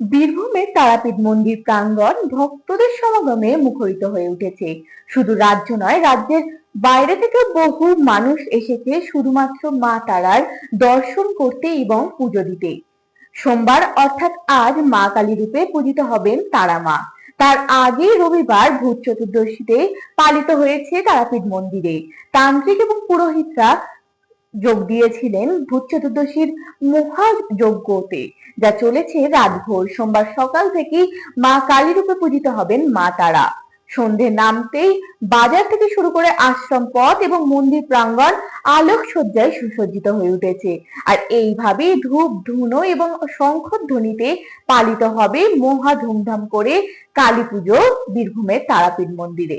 বীরভূমের তারাপীঠ মন্দির প্রাঙ্গণ ভক্তদের সমাগমে মুখরিত হয়ে উঠেছে। শুধু রাজ্য নয়, রাজ্যের বাইরে থেকে বহু মানুষ এসেছে শুধুমাত্র মা তারার দর্শন করতে এবং পুজো দিতে। সোমবার অর্থাৎ আজ মা কালী রূপে পূজিত হবেন তারা মা। তার আগে রবিবার ভূত চতুর্দশীতে পালিত হয়েছে তারাপীঠ মন্দিরে। তান্ত্রিক এবং পুরোহিতরা যোগ দিয়েছিলেন ভূত চতুর্দশীর মহাযজ্ঞতে, যা চলেছে রাতভর। সোমবার সকাল থেকেই মা কালী রূপে পূজিত হবেন মা তারা। সন্ধে নামতেই বাজার থেকে শুরু করে আশ্রম পথ এবং মন্দির প্রাঙ্গণ আলোক সজ্জায় সুসজ্জিত হয়ে উঠেছে। আর এইভাবেই ধূপ, ধুনো এবং শঙ্খধ্বনিতে পালিত হবে মহা ধুমধাম করে কালী পুজো বীরভূমের তারাপীঠ মন্দিরে।